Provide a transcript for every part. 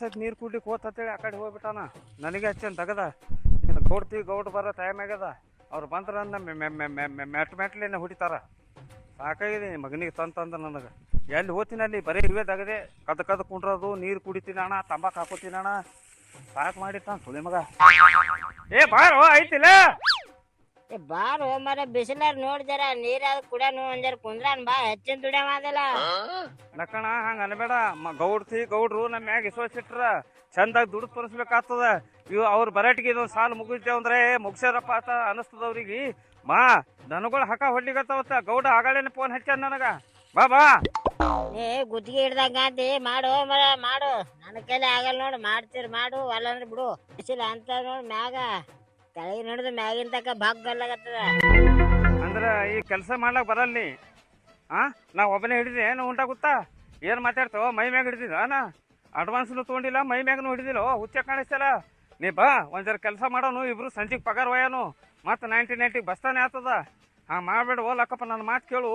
ತಾಸು ನೀರು ಕುಡ್ಲಿಕ್ಕೆ ಹೋತಂತೇಳಿ ಆ ಕಡೆ ಹೋಗ್ಬಿಟ್ಟಾನ. ನನಗೆ ಹಚ್ಚನ್ ತಗದ ಇನ್ನು ಗೌಡ್ತಿ ಗೌಡ್ ಬರೋ ಟೈಮ್ ಆಗ್ಯದ. ಅವ್ರು ಬಂದ್ರ ಮೆಟ್ ಮೆಟ್ಲೇನೆ ಹೊಡಿತಾರ. ಸಾಕಾಗಿದೆ ಮಗನಿಗೆ ತಂದು ನನಗೆ. ಎಲ್ಲಿ ಹೋಗ್ತೀನಿ ಅಲ್ಲಿ? ಬರೀ ಇವೇ ತಗದೆ ಕದ ಕದ ಕುಂಡ್ರದು, ನೀರು ಕುಡಿತೀನಿ ಅಣ್ಣ, ತಂಬಾಕು ಹಾಕೋತೀನಿ ಅಣ್ಣ. ಸಾಕು ಸುಳಿ ಮಗ. ಏ ಬಾರೋ ಐತಿಲ್ಲ ಬಾರೋ ಮರ ಬಿಸಿಲಾರ್ ನೋಡಿದಾರ ನೀರಾದ ಕುಡ್ಯಾನು ಒಂದ್ ಜರ ಕುಂದ್ರಾನ್ ಬಾ ಹೆಚ್ಚಿನ ದುಡ್ಯ ಮಾದಲ್ಲ ನಕ್ಕಣ ಹಂಗ ಅನ್ಬೇಡ. ಮ ಗೌಡ್ತಿ ಗೌಡ್ರು ನಮ್ಮ ಮ್ಯಾಗ ಇಸೋಸಿಟ್ರ ಚಂದಾಗಿ ದುಡ್ಡು ತೋರಿಸ್ಬೇಕಾಗ್ತದ. ಇವ್ ಅವ್ರ ಬರಟಿಗೆ ಇದೊಂದು ಸಾಲ ಮುಗಿಸ್ತೇವ್ ಅಂದ್ರೆ ಮುಗಿಸ್ಯಾರಪ್ಪ ಅಂತ ಅನಿಸ್ತದ ಅವ್ರಿಗೆ. ಮಾ ದನಗಳು ಹಕ ಹೊಡ್ಲಿಗತ್ತವತ್ತ ಗೌಡ ಆಗಳೇನೆ ಫೋನ್ ಹಚ್ಚಾನ ನನಗ. ಬಾ ಬಾ. ಏ ಗುತ್ತಿಗೆ ಹಿಡ್ದಂಗ ಅಂತಿ ಮಾಡು ಮರ ಮಾಡು. ನನ್ನ ಕೈಲಿ ಆಗಲ್ಲ ನೋಡು ಮಾಡ್ತೀರಿ ಮಾಡು ಅಲ್ಲಂದ್ರೆ ಬಿಡು. ಬಿಸಿಲ ಅಂತ ನೋಡ್ ಮ್ಯಾಗ. ಕೆಳಗೆ ನೋಡಿದ ಮ್ಯಾಗಿನ ತಕ ಭಾಗಲ್ಲಾಗತ್ತದ ಅಂದ್ರ ಈ ಕೆಲಸ ಮಾಡ್ಲಾಕ್ ಬರಲ್ಲ ನೀ ಆ? ನಾ ಒಬ್ಬನೇ ಹಿಡಿದೆ ಏನು ಉಂಟಾಗುತ್ತಾ ಏನು ಮಾತಾಡ್ತಾವ ಮೈ ಮ್ಯಾಗ ಹಿಡಿದಿಲ್ಲ ನಾ ಅಡ್ವಾನ್ಸ್ನು ತಗೊಂಡಿಲ್ಲ ಮೈ ಮ್ಯಾಗನು ಹಿಡಿದಿಲ್ಲ? ಹುಚ್ಚ ಕಾಣಿಸ್ತಲ್ಲ? ನೀ ಬಾ ಒಂದ್ಸರಿ ಜರ ಕೆಲಸ ಮಾಡೋನು ಇಬ್ರು ಸಂಜೆಗೆ ಪಗಾರ ಒಯ್ಯಾನು. ಮತ್ತೆ ನೈಂಟಿ ನೈಂಟಿಗೆ ಬಸ್ತಾನೆ ಆಗ್ತದ ಹಾ ಮಾಡ್ಬೇಡ ಓ ಲಕ್ಕಪ್ಪ ನನ್ನ ಮಾತು ಕೇಳು.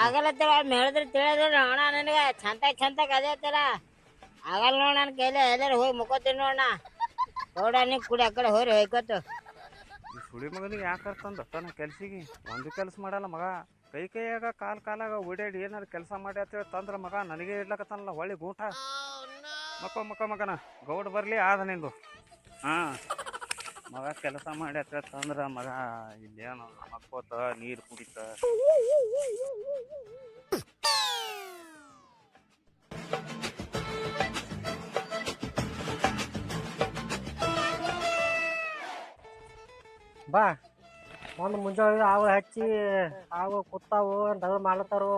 ಆಗಲ್ಲತ್ತ ಹೇಳಿದ್ರೆ ತಿಳಿದ್ರೆ ಅಣ್ಣ ನನಗೆ. ಚಂತಾಗ ಚಂತಾಗ ಅದೇ ತರ. ಆಗಲ್ಲ ನೋಡ ನನ್ನ ಕೈಲಿ ಎಲ್ಲರೂ ಹೋಗಿ ಮುಕ್ಕೋತೀನಿ ನೋಡಣ ನೋಡ ನೀ ಕುಡಿ ಆ ಕಡೆ ಹೋರಿ ಹೋಯ್ಕೋತು ಈ ಸುಳಿ ಮಗನಿಗೆ ಯಾಕೆ ತಂದ ತನ್ನ ಕೆಲ್ಸಿಗೆ? ಒಂದು ಕೆಲಸ ಮಾಡಲ್ಲ ಮಗ. ಕೈ ಕೈಯಾಗ, ಕಾಲು ಕಾಲಾಗ ಓಡಾಡಿ ಏನಾರು ಕೆಲಸ ಮಾಡಿ ಅಂತೇಳಿ ತಂದ್ರ ಮಗ ನನಗೆ ಇಡ್ಲಕತ್ತನಲ್ಲ ಒಳ್ಳೆ ಗೂಟ. ಮಕ್ಕ ಮಕ್ಕ ಮಗನ, ಗೌಡ್ ಬರಲಿ ಆದ ನಿಂದು. ಹಾಂ. ಮಗ ಕೆಲಸ ಮಾಡಿ ಅಂತ ತಂದ್ರ ಮಗ ಇಲ್ಲೇನು, ಮಕ್ಕೋತ, ನೀರು ಕುಡಿತ. ಬಾ. ಒಂದು ಮುಂಜಾನೆ ಆವ ಹಚ್ಚಿ ಆವ ಕುತ್ತಾವು ಡಗರ್ ಮಾಡ್ಲತ್ತಾರು.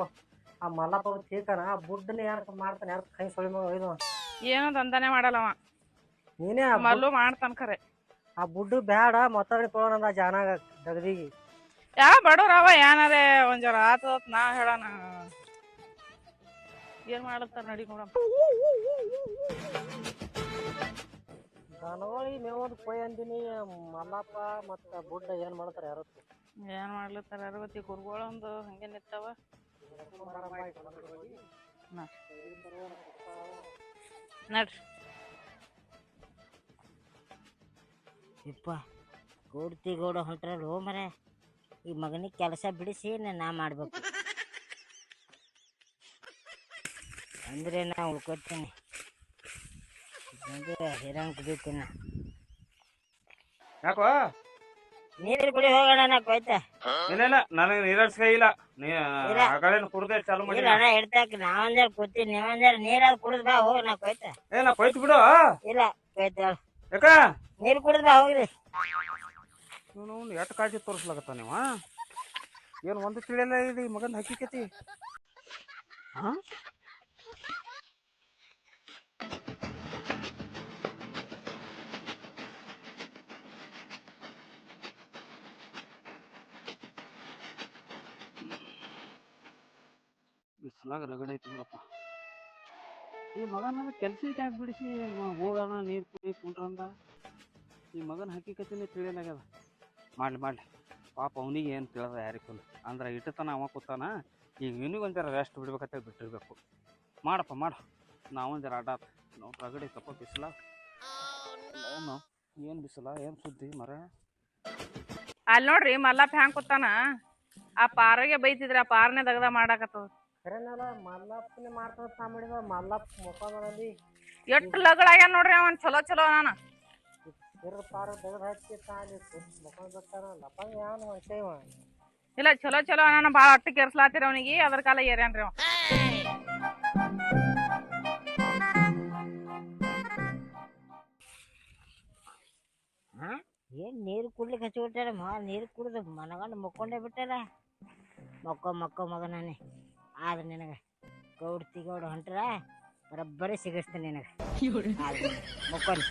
ಆ ಮಲ್ಲಪ್ಪ ತೀರ್ತಾನ ಆ ಬುಡ್ಡನ ಯಾರು ಮಾಡ್ತಾನೆ ಯಾರು ಕೈ ಸೊಳಿ ಮಗ ಇದು ಏನೋ ದಂಧನೆ ಮಾಡಲ್ಲವ ನೀನೇ ಆ ಬುಡ್- ಮಲ್ಲು ಮಾಡ್ತಾನ ಖರೆ. ಆ ಬುಡ್ಡು ಬ್ಯಾಡ ಮತ್ತೊಬ್ಬರಿಗೆ ಕೊಡೋಣ ಜಾನಾಗ ಡಗದಿಗಿ ಯಾ ಬಡವ್ರವ ಏನಾರೆ ಒಂದ್ ಜರ ಆತದ ನಾ ಹೇಳೋಣ. ಏನ್ ಮಾಡತ್ತಾರ ನಡಿ ನೋಡಮ್ ದನಗಳಿಗೆ ಮೇವೊಂದು ಕೊಯ್ ಅಂದಿನಿ ಮಲ್ಲಪ್ಪ ಮತ್ತು ಬುಡ್ಡ ಏನು ಮಾಡ್ತಾರೆ ಯಾರು? ಏನ್ ಮಾಡ್ಲತ್ತಾರ ಅರವತ್ತಿ ಕುರ್ಗಳೊಂದು ಹಂಗೆ ನಿಂತಾವ. ನಡ್ರಿ. ಯಪ್ಪ ಗೌಡ್ತಿ ಗೌಡ ಹೊಂಟ್ರಲ್ಲ ಮರ. ಈ ಮಗನಿಗೆ ಕೆಲಸ ಬಿಡಿಸಿ ನಾ ಮಾಡ್ಬೇಕು. ಅಂದ್ರೆ ನಾ ಉಳ್ಕೊತೀನಿ. ಕುಡಿತೀನಿ ಯಾಕೋ? ನೀರು ಕುಡಿ ಹೋಗೋಣ ನಾ ಕೊಯ್ತ ಇಲ್ಲ ಇಲ್ಲ ನನಗೆ ಇಲ್ಲ. ನೀ ಆ ಕಡೆ ಕುಡ್ದೆ ಚಾಲು ಮಾಡಿ. ಇಲ್ಲ ಅಣ್ಣ ಹಿಡ್ತಾಕ ನಾವೊಂದರ ಕೂತೀನಿ ನೀವೊಂದರ ನೀರಾಗ ಕುಡಿದ್ ಬಾ ಹೋಗಿ ನಾ ಕೊಯ್ತ ಏ ನಾ ಕೊಯ್ತು ಬಿಡು. ಇಲ್ಲ ಕೊಯ್ತ ಯಾಕ? ನೀರು ಕುಡಿದ್ ಬಾ ಹೋಗ್ರಿ. ಇವನು ಎಷ್ಟು ಕಾಳಜಿ ತೋರಿಸ್ಲಾಗತ್ತ ನೀವ ಏನು ಒಂದು ತಿಳಿಯಲ್ಲ ಇದು ಈ ಮಗನ ಹಕ್ಕಿಕತಿ ಹಾ? ಬಿಸ್ಲಾಗ ರಗಡ ತಿಂಗಪ್ಪ ಈ ಮಗನ ಕೆಲ್ಸಕ್ಕೆ ಬಿಡಿಸಿ ಹೋಗೋಣ ನೀರು ಕುಡಿ ಕುಂಡ್ರಂದ ಈ ಮಗನ ಹಕ್ಕಿಕತಿನೇ ತಿಳಿಯಲಾಗ್ಯದ. ಮಾಡ್ಲಿ ಮಾಡ್ಲಿ. ಪಾಪ ಅವನಿಗೆ ಏನು ತಿಳಿದ ಯಾರಿಗೂ ಅಂದ್ರೆ ಇಟ್ಟತನ ಅವ ಕೂತಾನ. ಈಗ ಇವನಿಗೆ ಒಂಥರ ರೆಸ್ಟ್ ಬಿಡ್ಬೇಕಂತ ಬಿಟ್ಟಿರ್ಬೇಕು. ಮಾಡಪ್ಪ ಮಾಡು. ನಾವು ಜರ ಅಡ್ಡ ನಾವು ರಗಡಿ ತಪ್ಪ ಬಿಸಿಲ. ಅವನು ಏನು ಬಿಸಿಲ ಏನು ಸುದ್ದಿ ಮರ? ಅಲ್ಲಿ ನೋಡ್ರಿ ಮಲ್ಲಪ್ಪ ಹ್ಯಾಂಗ್ ಕೂತಾನ. ಆ ಪಾರಗೆ ಬೈತಿದ್ರೆ ಆ ಪಾರನೇ ದಗದ ಮಾಡಾಕತ್ತದ. ಖರೇನಲ್ಲ ಮಲ್ಲಪ್ಪನ ಮಾಡ್ತಾನ ನಾ ಮಾಡಿದ ಮಲ್ಲಪ್ಪ ಮುಖ ಮಾಡಲಿ ಲಗಳ ಆಗ್ಯಾನ ನೋಡ್ರಿ ಅವನ್ ಚಲೋ ಚಲೋ ನಾನು ಇರ ಪಾರ ಡಗರ್ ಹಚ್ಚಿ ತಾಲಿ ಮುಖ ಬರ್ತಾನ ಲಪ್ಪಂಗ ಯಾನು ಮನುಷ್ಯ ಇವ? ಇಲ್ಲ ಚಲೋ ಚಲೋ ನಾನು ಭಾಳ ಅಟ್ಟು ಕೆರ್ಸ್ಲಾತಿರ ಅವನಿಗೆ ಅದ್ರ ಕಾಲ ಏರ್ಯಾನ್ರಿ ಅವ. ಏನ್ ನೀರು ಕುಡ್ಲಿಕ್ಕೆ ಹಚ್ಚಿ ಬಿಟ್ಟಾರ ಮಾ ನೀರು ಕುಡ್ದು ಮನಗಂಡು ಮಕ್ಕೊಂಡೇ ಬಿಟ್ಟಾರ? ಮಕ್ಕೋ ಮಕ್ಕೋ ಮಗನೇ ಆದ್ರೆ ನಿನಗೆ ಗೌಡ್ತಿ ಗೌಡ ಹೊಂಟ್ರ ಬರೋಬ್ಬರಿ ಸಿಗಿಸ್ತೀನಿ ನಿನಗೆ. ಮುಕ್ಕೊಂಡು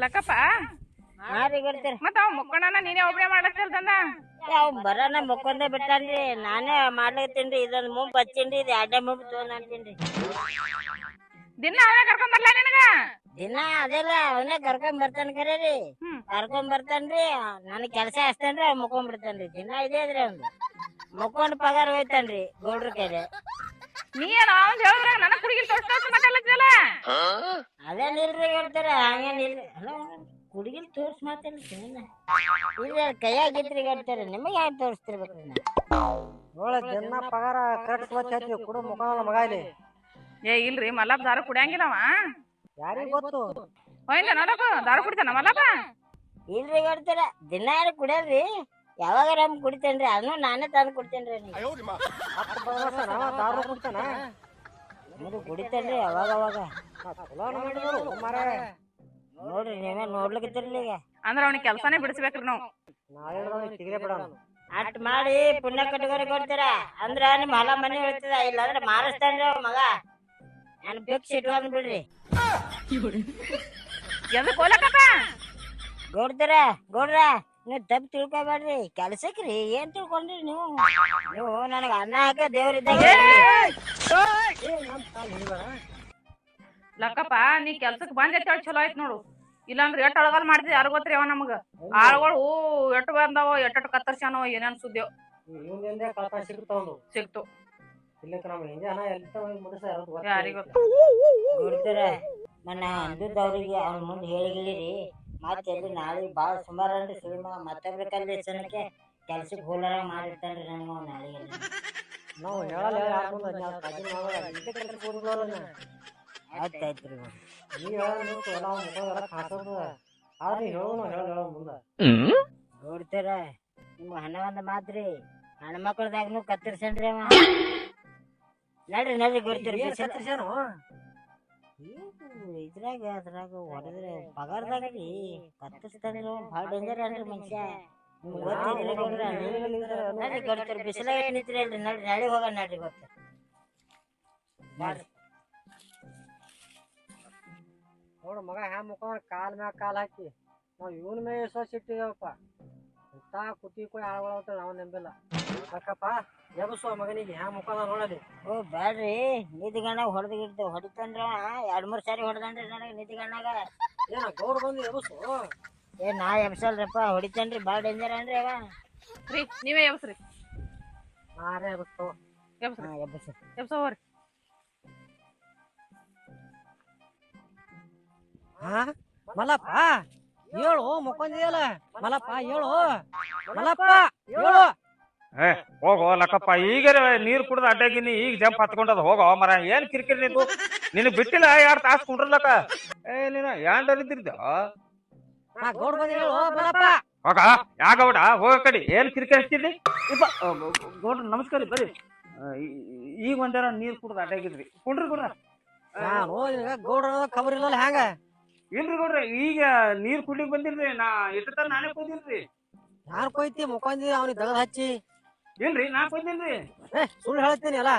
ಲಕ್ಕಪ್ಪ? ಮತ್ತ ಅವ್ ಮುಕ್ಕೊಂಡನ ನೀನೇ ಒಬ್ನೇ ಮಾಡತ್ತಿಲ್ದಂದ ಅವ್ ಬರೋಣ ಮುಕ್ಕೊಂಡೇ ಬಿಟ್ಟಾನ್ರಿ. ನಾನೇ ಮಾಡ್ಲತ್ತೀನ್ರಿ ಇದೊಂದು ಮುಂಬ್ ಹಚ್ಚಿನ್ರಿ ಇದು ಎರಡೇ ಮುಂಬ್ ತೊಗೊಂಡ್ ಅಂತೀನ್ರಿ ದಿನ ಅವನೇ ಕರ್ಕೊಂಡ್ ಬರ್ಲ ನಿನಗ? ದಿನ ಅದೆಲ್ಲ ಅವನೇ ಕರ್ಕೊಂಡ್ ಬರ್ತಾನ ಖರೆ ರೀ. ಹ್ಮ್. ಕರ್ಕೊಂಡ್ ಬರ್ತಾನ್ರಿ ನನ್ ಕೆಲಸ ಹಚ್ತಾನ್ರಿ ಅವ್ ಮುಕ್ಕೊಂಡ್ ಬಿಡ್ತಾನ್ರಿ. ದಿನ ಇದೇ ಇದ್ರಿ ಅವ್ನು. ಮುಕ್ಕೊಂಡ್ ಪಗಾರ ಹೋಯ್ತಾನ್ರಿ ಗೌಡ್ರ ಕೈಲಿ. ನೀ ಏನ ಅವ್ನ್ ಹೇಳಿದ್ರೆ ನನ್ನ ಕುಡಿಗಿಲ್ ತೋರ್ಸ್ತಾ ಮಾತಾಡ್ಲತ್ತಿಯಲ್ಲ ಅದೇನಿಲ್ರಿ ಹೇಳ್ತಾರ ಹಂಗೇನಿಲ್ರಿ ಅಲ್ಲ ಕುಡಿಗಿಲ್ ತೋರ್ಸ್ ಮಾತಾಡ್ತೀನಿ ಇಲ್ಲ ಕೈಯಾಗಿದ್ರಿ ಹೇಳ್ತಾರೆ ನಿಮಗೆ ಯಾಕೆ ತೋರಿಸ್ತಿರ್ಬೇಕು ನೋಡ ದಿನ ಪಗಾರ ಕರೆಕ್ಟ್ ಹೇಳ್ತೀವಿ ಕುಡು ಮುಖ ಮಗ ಇಲ್ಲಿ. ಏ ಇಲ್ರಿ ಮಲ್ಲಪ್ಪ ದಾರು ಕುಡಿಯಂಗಿಲ್ಲವ. ಯಾರಿಗ್ ಗೊತ್ತು? ಹೋಯ್ತ ನೋಡಪ್ಪ ದಾರು ಕುಡಿತಾನ ಮಲ್ಲಪ್ಪ ಇಲ್ರಿ ಕೊಡ್ತೀರ ದಿನ ಯಾರು ಕುಡಿಯಲ್ರಿ ಯಾವಾಗ ನಮ್ ಕುಡಿತೇನ್ರಿ? ಅದನ್ನು ನಾನೇ ತಂದು ಕುಡ್ತೇನ್ರಿ ನಮ್ದು ಕುಡಿತೇನ್ರಿ ಯಾವಾಗ ಅವಾಗ? ನೋಡ್ರಿ ನೀವೇ ನೋಡ್ಲಿಕ್ಕಿರ್ಲಿ ಈಗ. ಅಂದ್ರ ಅವ್ನಿಗೆ ಕೆಲಸನೇ ಬಿಡಿಸ್ಬೇಕ್ರಿ ನಾವು. ಅಟ್ ಮಾಡಿ ಪುಣ್ಯ ಕಟಗೋರಿ ಕೊಡ್ತೀರ ಅಂದ್ರ ನಿಮ್ ಹೊಲ ಮನೆ ಹೇಳ್ತದ ಇಲ್ಲಾಂದ್ರ ಮಾರಿಸ್ತಾನ್ರಿ ಅವ್ ಮಗ. ನಾನು ಭಿಕ್ಷ ಇಟ್ಕೊಂಡ್ ಬಿಡ್ರಿ. ಎದಕ್ ಹೋಲಕಪ್ಪ ಗೌಡ್ತಾರ ಗೌಡ್ರ ನೀವು ತಪ್ಪು ತಿಳ್ಕೊಬೇಡ್ರಿ. ಕೆಲ್ಸಕ್ರಿ ಏನ್ ತಿಳ್ಕೊಂಡ್ರಿ ನೀವು? ನೀವು ನನಗ ಅನ್ನ ಹಾಕ ದೇವ್ರಿದ್ದಾಗ ಲಕ್ಕಪ್ಪ ನೀ ಕೆಲ್ಸಕ್ ಬಂದ್ ಎತ್ತೇಳಿ ಚಲೋ ಆಯ್ತು ನೋಡು. ಇಲ್ಲಾಂದ್ರೆ ಎಷ್ಟ್ ಅಳಗಾಲ್ ಮಾಡ್ತಿದ್ ಯಾರು ಗೊತ್ತ್ರಿ ಅವ ನಮಗ? ಆಳ್ಗಳು ಎಟ್ಟು ಬಂದಾವ ಎಟ್ಟು ಕತ್ತರ್ಸ್ಯಾನೋ ಏನೇನ್ ಸುದ್ದಿಯೋ. ಸಿಕ್ತು ಯಾರಿಗೊತ್ತ ನನ್ನ ಅಂದದವ್ರಿಗೆ ಅವ್ನ ಮುಂದೆ ಹೇಳಿಗಿಳಿರಿ ಮತ್ತೆ ಎಲ್ಲಿ ನಾಳೆ ಭಾಳ ಸುಮಾರು ಅನ್ರಿ ಸಿನಿಮಾ ಮತ್ತೊಬ್ರ ಕಲ್ಲಿ ಜನಕ್ಕೆ ಕೆಲ್ಸಕ್ಕೆ ಹೋಲಾರ ಮಾಡಿರ್ತಾನ್ರಿ ನನಗೆ ನಾಳೆ ನಾವು ಹೇಳಲ್ಲ ಯಾರ ನಾವು ಕಾಜಿ ಮಾಡಲ್ಲ ಕೆಲಸ ರೀ ನೀ ಹೇಳ ನಿಂತು ಎಲ್ಲ ಮುಖ ಎಲ್ಲ ಕಾಸೋದು ಆದ್ರೆ ನೀ ಹೇಳು ನಾವು ಹೇಳ ಹೇಳ ಮುಂದೆ. ನೋಡ್ತಾರ ನಿಮ್ಮ ಹಣ ಒಂದು ಮಾತ್ರಿ ಹೆಣ್ಮಕ್ಳದಾಗ್ನು ಕತ್ತರಿಸಣ್ರಿ ಅವ. ನಡ್ರಿ ನಡ್ರಿ ಗೊತ್ತಿರಿ ಏನ್ ಸತ್ರಿಸ್ಯಾನು? ಇದ್ರಾಗ ಅದ್ರಾಗ ಹೊಡೆದ್ರೆ ಪಗಾರದಾಗ ರೀ ಕತ್ತರಿಸ್ತಾನ್ರಿ ಅವ ಭಾಳ ಡೇಂಜರ್ ಅಲ್ರಿ ಮನುಷ್ಯ? ನಡ್ರಿ ಬಿಸಿಲಾಗ ನಿಂತ್ರಿ ಅಲ್ರಿ ನಡ್ರಿ ನಾಳೆ ಹೋಗೋಣ ನಡ್ರಿ ಗೊತ್ತ ನೋಡು ಮಗ ಹ್ಯಾ ಮುಖ ಕಾಲ್ ಮ್ಯಾಗ ಕಾಲ್ ಹಾಕಿ. ನಾವು ಇವನ್ ಮೇಲೆ ವಿಶ್ವಾಸ ಇಂತ ಕುತಿ ಕೂಡ ಆಳ್ಗೊಳತ್ತ ನಾವು ನಂಬಿಲ್ಲ. ಯಾಕಪ್ಪ? ಎಬಸು ಮಗನಿಗೆ ಯಾವ ಮುಖ ಅದ ನೋಡಲಿ ಓ ಬ್ಯಾಡ್ರಿ. ನಿಧಿಗಣ್ಣ ಹೊಡೆದು ಗಿಡ್ದು ಹೊಡಿತಾನ್ರಿ ಅವ. ಎರಡ್ ಮೂರು ಸಾರಿ ಹೊಡೆದನ್ರಿ ನನಗೆ ನಿಧಿಗಣ್ಣಾಗ. ಏನ ಗೌಡ್ ಬಂದು ಎಬಸು? ಏ ನಾ ಎಬ್ಸಲ್ರಪ್ಪ ಹೊಡಿತಾನ್ರಿ ಭಾಳ ಡೇಂಜರ್ ಅನ್ರಿ ಅವ. ರೀ ನೀವೇ ಎಬ್ಸ್ರಿ. ನಾರೇ ಎಬಸ್ತು ಎಬ್ಸ್ರಿ. ಹಾ ಎಬ್ಬಸ ಎಬ್ಸ ಹೋಗ್ರಿ. ಹಾ? ಮಲ್ಲಪ್ಪ? ಹೇಳು ಮುಖಂದಿಯಲ್ಲ ಮಲಪ್ಪ ಹೇಳು. ಮಲಪ್ಪ ಹೇಳು. ಹೋಗೋ ಲಕ್ಕಪ್ಪ. ಈಗ ನೀರ್ ಕುಡ್ದ ಅಡ್ಡಾಗಿನಿ ಈಗ ಜಂಪ್ ಹತ್ಕೊಂಡದ ಹೋಗೋ ಮರ. ಏನ್ ಕಿರಿಕಿರಿ ನೀನು ನಿನಗ್ ಬಿಟ್ಟಿಲ್ಲ ಎರಡ್ ತಾಸ್ ಕುಂಡ್ರಲಕ್ಕ ಏ ನೀನ ಯಾಂಡಲ್ಲಿದ್ದಿರ್ದ ಗೌಡ್ ಬಂದು ಹೇಳು ಮಲ್ಲಪ್ಪ ಹೋಗ ಯಾಗೌಡ ಹೋಗ ಕಡಿ. ಏನ್ ಕಿರಿಕಿರಿ ಹಚ್ಚಿದ್ರಿ ಇಪ್ಪ ಗೌಡ್ರ ನಮಸ್ಕಾರ ಬರ್ರಿ. ಈ- ಈಗ ಒಂದರ ನೀರ್ ಕುಡ್ದ ಅಡ್ಡಾಗಿದ್ರಿ. ಕುಂಡ್ರಿ ಕುಡ್ರ ನಾನು ಈಗ ಗೌಡ ಖಬರ್ ಇಲ್ಲಲ್ಲ ಹ್ಯಾಂಗ? ಇಲ್ರಿ ಗೌಡ್ರಿ ಈಗ ನೀರ್ ಕುಡ್ಲಿಕ್ ಬಂದಿಲ್ರಿ ನಾ ಇಟ್ಟ ನಾನೇ ಕೊಯ್ದಿಲ್ರಿ ಯಾರು ಕೊಯ್ತಿ ಮುಖಂದಿ ಅವ್ನಿಗೆ ದಗದ ಹಚ್ಚಿ. ಇಲ್ರಿ ನಾ ಕೊಯ್ದಿಲ್ರಿ ಏ ಸುಳ್ಳು ಹೇಳ್ತೀನಿ ಅಲ್ಲ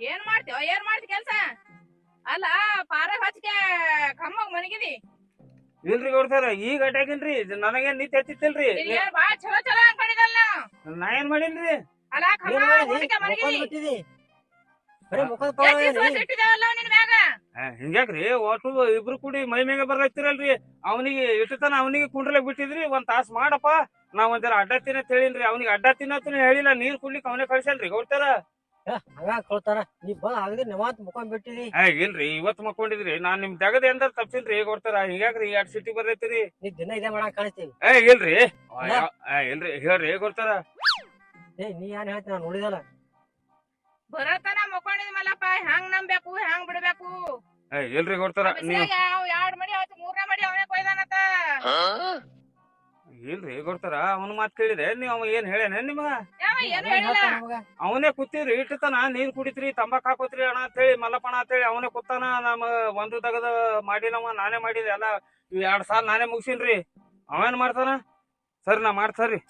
ಏನ್ ಮಾಡ್ತೀವ ಏನ್ ಮಾಡ್ತಿ ಕೆಲ್ಸ? ಅಲ್ಲ ಪಾರ ಹಚ್ಕೆ ಕಮ್ಮಗ್ ಮನಗಿದಿ. ಇಲ್ರಿ ಗೌಡ್ರ ಈಗ ಅಟ್ಯಾಕಿನ್ರಿ ನನಗೇನ್ ನಿತ್ಯ ಹಚ್ಚಿತ್ತಿಲ್ರಿ ಬಾ ಏನ್ ಬಾಳ ಚಲೋ ಚಲೋ ಅನ್ಕೊಂಡಿದಲ್ಲ ನಾ ಏನ್ ಮಾಡಿಲ್ರಿ? ಅಲ್ಲ ಕಮ್ಮ ಮಾಡಿದಿ ಮುಖಂದ್ ಮನಗಿದಿ. ಬಿಟ್ಟಿದಿ. ಹಿಂಗ್ಯಾಕ್ರಿ? ಒಟ್ಟು ಇಬ್ರು ಕೂಡಿ ಮೈ ಮ್ಯಾಗ ಬರ್ಲತ್ತಿರಲ್ರಿ ಅವನಿಗೆ ಇಟ್ಟತನ ಅವನಿಗೆ ಕುಂಡ್ರಲೆ ಬಿಟ್ಟಿದ್ರಿ. ಒಂದ್ ತಾಸ್ ಮಾಡಪ್ಪ. ನಾವ್ ಒಂದರ ಅಡ್ಡ ತಿನ್ನ ಹೇಳಿನ್ರಿ ಅವನಿಗೆ ಅಡ್ಡ ತಿನ್ನತ್ತನ ಹೇಳಿಲ್ಲ. ನೀರ್ ಕುಡ್ಲಿಕ್ ಅವನೇ ಕಳ್ಸಲ್ರಿ ಗೌಡ್ತಾರ? ಹಂಗ ಕೊಡ್ತಾರ ಇಲ್ರಿ. ಇವತ್ ಮಕ್ಕೊಂಡಿದ್ರಿ. ನಾನ್ ನಿಮ್ ತೆಗದೆ ಎಂದ ತಪ್ಸಿಲ್ರಿ ಕೊಡ್ತಾರ ಹಿಂಗ್ಯಾಕ್ರಿ? ಎರಡ್ ಸಿಟಿ ಬರ್ಲೈತಿರಿ ನೀ ದಿನ ಇದೆ ಮಾಡಕ್ ಕಾಣಿಸ್ತೀವಿ ಏ ಇಲ್ರಿ. ಇಲ್ರಿ. ಹೇಳ್ರಿ ಗೌಡ್ತಾರ. ಏ ನೀ ಏನ್ ಹೇಳ್ತೀನಿ ನಾನು ನೋಡಿದಲ್ಲ. ಬರತನ ಹೆಂಗ್ ನಂಬೇಕು ಹಂಗ್ ಬಿಡ್ಬೇಕು? ಏ ಇಲ್ರಿ ಗೌಡ್ತಾರ ನೀವ್ ಯಾವ ಎರಡ್ ಮಡಿ ಆಯ್ತು ಮೂರನೇ ಮಡಿ ಅವನೇ ಕೊಯ್ದಾನತ. ಇಲ್ರಿ ಕೊಡ್ತಾರ ಅವನ ಮಾತ್ ಕೇಳಿದೆ ನೀವ್ ಅವ ಏನ್ ಹೇಳ್ಯಾನ ನಿಮಗ? ಯಾವ ಏನು ಹೇಳಿಲ್ಲ? ಅವನೇ ಕೂತಿವ್ರಿ ಇಟ್ಟತನ ನೀರ್ ಕುಡಿತ್ರಿ ತಂಬಾಕ್ ಹಾಕೋತ್ರಿ ಅಣ್ಣ ಅಂತೇಳಿ ಮಲ್ಲಪ್ಪಣ ಅಂತೇಳಿ ಅವನೇ ಕೂತಾನ ನಮ್ಮ ಒಂದು ತಗದ ಮಾಡಿನವ ನಾನೇ ಮಾಡಿದೆ ಎಲ್ಲ ಇವ್ ಎರಡ್ ಸಾಲ ನಾನೇ ಮುಗಿಸಿನ್ರಿ. ಅವೇನ್ ಮಾಡ್ತಾನ? ಸರಿ ನಾ ಮಾಡ್ತಾರ್ರಿ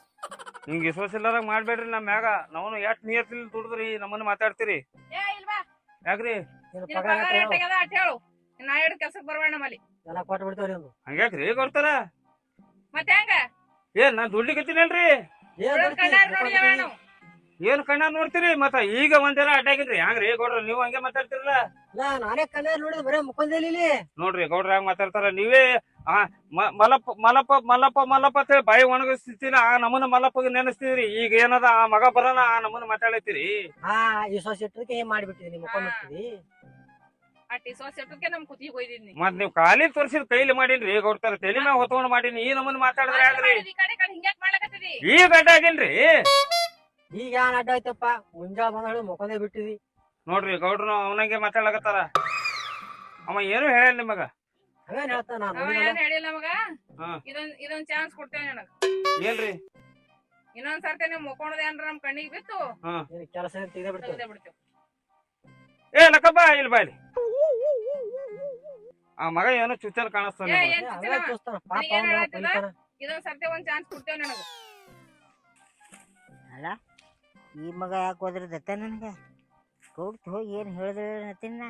ಹಿಂಗ್ ವಿಶ್ವಾಸ ಮಾಡ್ಬೇಡ್ರಿ ನಮ್ ಮ್ಯಾಗ. ನಾವು ಎಷ್ಟ್ ನಿಯತ್ತಿಲ್ ದುಡಿದ್ರಿ ನಮ್ಮನ್ನ ಮಾತಾಡ್ತೀರಿ. ಏ ಯಾಕ್ರಿ? ಹೇಳು. ನಾ ಎರಡು ಕೆಲ್ಸಕ್ ಬರ್ಬೇಡ ನಮ್ಮಲ್ಲಿ. ಎಲ್ಲ ಕೊಟ್ಟು ಬಿಡ್ತಾವ್ರಿ ಒಂದು ಹಂಗ್ಯಾಕ್ರಿ? ಕೊಡ್ತಾರ? ಮತ್ತೆ ಹೆಂಗ? ಏನ್ ನಾನ್ ಏನ್? ಕಣ್ಣ ನೋಡ್ತೀರಿ? ಮತ್ತ ಈಗ ಒಂದೆಲ್ಲ ಅಡ್ಡಾಗಿದ್ರಿ. ಹಂಗ್ರಿ? ಗೌಡ್ರ ನೀವು ಹಂಗೆ ಮಾತಾಡ್ತಿರಲ್ಲ? ಇಲ್ಲ ನಾನೇ ಕಣ್ಣ ನೋಡಿದ್ ಬರೇ ಮುಖದಲ್ಲಿ ಇಲ್ಲಿ. ನೋಡ್ರಿ ಗೌಡ್ರ ಹಂಗ ಮಾತಾಡ್ತಾರ. ನೀವೇ ಆ ಮ- ಮಲಪ್ಪ ಮಲಪ್ಪ ಮಲ್ಲಪ್ಪ ಮಲ್ಲಪ್ಪ ಅಂತ ಹೇಳಿ ಬಾಯಿ ಒಣಗಿಸ್ತಿಲ್ಲ ಆ ನಮೂನ ಮಲಪಗ ನೆನೆಸ್ತಿದ್ರಿ. ಈಗ ಏನದ ಆ ಮಗ ಬರಲ್ಲ ಆ ನಮೂನ ಮಾತಾಡತ್ತೀರಿ ಹಾ ವಿಶ್ವಾಸ ಇಟ್ಟದಕ್ಕೆ ಏನ್ ನಮ್ ಕುತ್ತಿಗೆ ಹೋಯ್ದಿದ್ನಿ ಮತ್ ನೀವ್ ಕಾಲಿ ತೋರ್ಸಿದ್ ಕೈಲಿ ಮಾಡೀನ್ರಿ. ಗೌಡ್ತಾರ ತಲೆ ಮ್ಯಾಗ ಹೊತ್ಕೊಂಡ್ ಮಾಡೀನಿ. ಈ ನಮೂನ ಮಾತಾಡಿದ್ರೆ ಆಗ್ರಿ ಈ ಕಡೆ ಈ ಕಡೆ ಹಿಂಗ್ಯಾಕ್ ಮಾಡ್ಲಕತ್ತಿದಿ ಈ ಗಡ್ಡ ಆಗಿನ್ರಿ ಈಗ ಏನ್ ಅಡ್ಡ ಆಯ್ತಪ್ಪ. ಮುಂಜಾಳ ಬಂದ ಹೇಳಿ ಮುಖಂದೇ ಬಿಟ್ಟಿದಿ. ನೋಡ್ರಿ ಗೌಡ್ರು ಅವನಂಗೆ ಮಾತಾಡಕತ್ತಾರ ಅವ ಏನು ಹೇಳ ನಿಮಗ? ಹಂಗೇನ್ ಹೇಳ್ತಾನ ನಾನು ಅವ ಏನ್ ಹೇಳಿಲ್ಲ ಮಗ? ಹಾ. ಇದೊಂದ್ ಇದೊಂದ್ ಚಾನ್ಸ್ ಕೊಡ್ತೇನೆ ನನಗೆ. ಏನ್ರಿ? ಇನ್ನೊಂದ್ ಸರ್ತಿ ನೀವು ಮುಕ್ಕೊಂಡದ ಏನ್ರ ನಮ್ ಕಣ್ಣಿಗೆ ಬಿತ್ತು? ನಿನ್ ಕೆಲಸ ತೆಗೆದೇ ಬಿಡ್ತೇವೆ ತೆಗ್ದೇ ಬಿಡ್ತೇವೆ ಏ ಲಕ್ಕಪ್ಪ ಇಲ್ಲಿ ಬಾಯ್ಲಿ ಆ ಮಗ ಏನೋ ಚುಚ್ಚಲ್ ಕಾಣಿಸ್ತಾನೆ ಏ, ನಿಮಗ. ಏನ್ ಅವೇ? ಚುಚ್ಚಿಲ್ಲ? ಚೂಸ್ತಾನ ಪಾಪ ನನಗೇನ್ ಅವ್ನ ಬೈತಾನ. ಇದೊಂದ್ ಸರ್ತಿ ಒಂದ್ ಚಾನ್ಸ್ ಕೊಡ್ತೇವೆ ನನಗ. ಅಲ್ಲ ಈ ಮಗ ಯಾಕೆ ಹೋದ್ರದತ್ತ ನನಗೆ? ಕೊಡ್ತು ಹೋಗಿ ಏನು ಹೇಳಿದ್ರೆ ತಿನ್ನ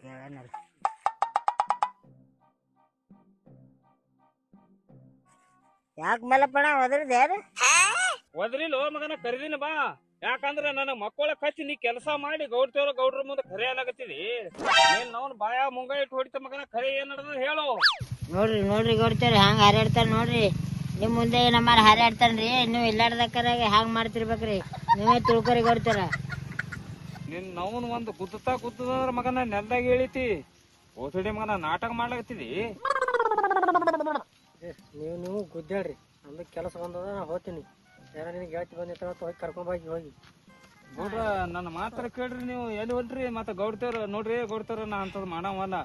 ಕೇಳನಲ್ಲ ಯಾಕೆ ಮಲಪಣ ಯಾರು? ಒದ್ರಿಲ್ ಓ ಮಗನ ಕರೆದಿನ ಬಾ. ಯಾಕಂದ್ರ ನನ್ನ ಮಕ್ಕಳ ಕಚ್ಚಿ ನೀ ಕೆಲಸ ಮಾಡಿ ಗೌಡ್ತೇವ್ರ ಗೌಡ್ರ ಮುಂದೆ ಖರೆ ನೀನ್ ನಾವ್ ಬಾಯ ಮುಂಗ ಇಟ್ಟು ಹೊಡಿತ ಮಗನ ಕರೆ ಏನ್ ನಡೆದ ಹೇಳು. ನೋಡ್ರಿ ನೋಡ್ರಿ ಕೊಡ್ತಾರೆ ಹ್ಯಾಂಗ ಹಾರಾಡ್ತಾರ ನೋಡ್ರಿ. ನಿಮ್ ಮುಂದೆ ನಮ್ಮ ಹಾರಾಡ್ತಾನ್ರಿ. ನೀವು ಇಲ್ಲಾಡ್ದಕ್ಕರಾಗ ಹ್ಯಾಂಗ ಮಾಡ್ತಿರ್ಬೇಕ್ರಿ? ನೀವೇ ತಿಳ್ಕೊರಿ ಕೊಡ್ತಾರ ನಿನ್ ನವನ್ ಒಂದ್ ಗುದ್ದತಾ ಗುದ್ದದ್ರ ಮಗನ ನೆಲ್ದಾಗ ಹೇಳಿತಿ. ಓಸಡಿ ಮಗನ ನಾಟಕ ಮಾಡ್ಲಾಗತ್ತಿದಿ ನೀವು ನೀವು ಗುದ್ದಾಡ್ರಿ. ನಮ್ದು ಕೆಲಸ ಬಂದದ ನಾ ಹೋಗ್ತೀನಿ. ಯಾರ ನಿನಗೆ ಗೆಳತಿ ಬಂದಿತ್ತ ಹೋಗಿ ಕರ್ಕೊಂಡ್ ಹೋಗಿ ಹೋಗಿ. ಗೌಡ್ರ ನನ್ನ ಮಾತ್ರ ಕೇಳ್ರಿ ನೀವು. ಎಲ್ಲಿ ಹೊಲ್ರಿ ಮತ್ತೆ ಗೌಡ್ತೇವ್ರ ನೋಡ್ರಿ ಗೌಡ್ತೇವ್ರ ನಾ ಅಂತದ್ ಮಾಡವಲ್ಲ